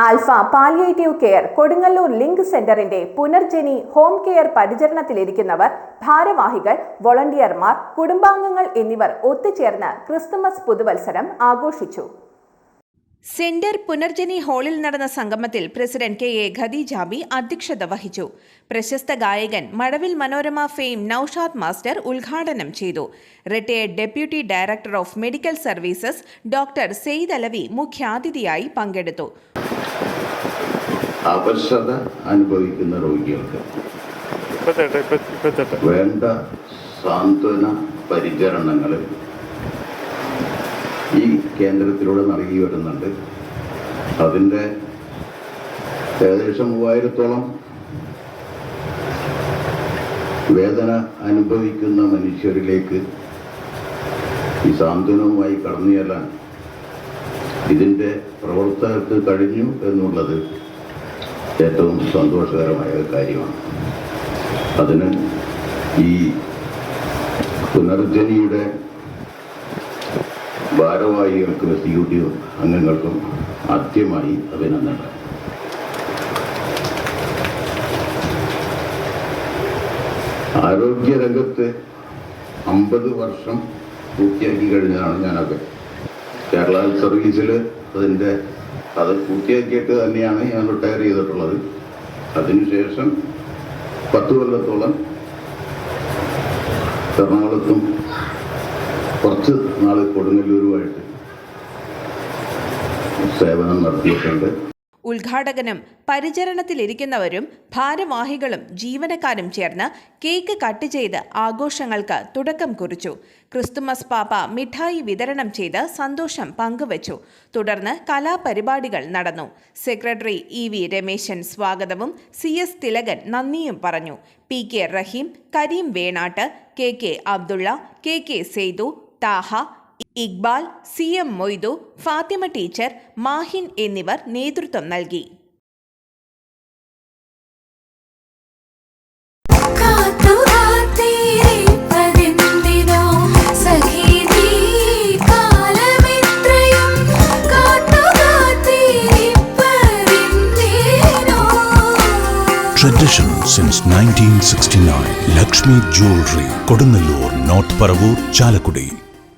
alpha palliative care Kodungallur link സെന്ററിന്റെ Punarjani home care പരിചരണത്തിലിരിക്കുന്നവർ ഭാരവാഹികൾ വോളണ്ടിയർമാർ കുടുംബാംഗങ്ങൾ എന്നിവർ ഒത്തുചേർന്ന് ക്രിസ്തുമസ് പുതുവത്സരം ആഘോഷിച്ചു. സെന്റർ പുനർജനി ഹാളിൽ നടന്ന സംഗമത്തിൽ പ്രസിഡന്റ് കെ എ ഖദീജാബി അധ്യക്ഷത വഹിച്ചു. പ്രശസ്ത ഗായകൻ മഴവിൽ മനോരമ ഫെയിം നൌഷാദ് മാസ്റ്റർ ഉദ്ഘാടനം ചെയ്തു. Retired deputy director of medical services doctor Syed Alavi മുഖ്യാതിഥിയായി പങ്കെടുത്തു. അവശത അനുഭവിക്കുന്ന രോഗികൾക്ക് വേണ്ട സാന്ത്വന പരിചരണങ്ങൾ ഈ കേന്ദ്രത്തിലൂടെ നൽകി വരുന്നുണ്ട്. അതിന്റെ ഏകദേശം മൂവായിരത്തോളം വേദന അനുഭവിക്കുന്ന മനുഷ്യരിലേക്ക് ഈ സാന്ത്വനവുമായി കടന്നു ചെല്ലാൻ ഇതിന്റെ പ്രവർത്തകർക്ക് കഴിഞ്ഞു എന്നുള്ളത് ഏറ്റവും സന്തോഷകരമായ കാര്യമാണ്. അതിന് ഈ പുനർജനിയുടെ ഭാരവാഹികൾക്കും എക്സിക്യൂട്ടീവ് അംഗങ്ങൾക്കും ആദ്യമായി അഭിനന്ദനങ്ങൾ ആരോഗ്യരംഗത്ത് അമ്പത് വർഷം പൂർത്തിയാക്കി കഴിഞ്ഞതാണ് ഞാനൊക്കെ. കേരള സർവീസിൽ അതിന്റെ അത് പൂർത്തിയാക്കിയിട്ട് തന്നെയാണ് ഞാൻ റിട്ടയർ ചെയ്തിട്ടുള്ളത്. അതിനുശേഷം പത്ത് കൊല്ലത്തോളം എറണാകുളത്തും കുറച്ച് നാൾ കൊടുങ്ങല്ലൂരുമായിട്ട് സേവനം നടത്തിയിട്ടുണ്ട്. ഉദ്ഘാടകനും പരിചരണത്തിലിരിക്കുന്നവരും ഭാരവാഹികളും ജീവനക്കാരും ചേർന്ന് കേക്ക് കട്ട് ചെയ്ത് ആഘോഷങ്ങൾക്ക് തുടക്കം കുറിച്ചു. ക്രിസ്തുമസ് പാപ്പ മിഠായി വിതരണം ചെയ്ത് സന്തോഷം പങ്കുവച്ചു. തുടർന്ന് കലാപരിപാടികൾ നടന്നു. സെക്രട്ടറി ഇ വി രമേശൻ സ്വാഗതവും സി എസ് തിലകൻ നന്ദിയും പറഞ്ഞു. P K Raheem Kareem Venad K K Abdulla K K Seythu Thaha Iqbal C M Moidu Fathima teacher Mahin എന്നിവർ നേതൃത്വം നൽകി Tradition since 1969. Lakshmi Jewelry, Kodunallur, North Paravur, Chalakudi.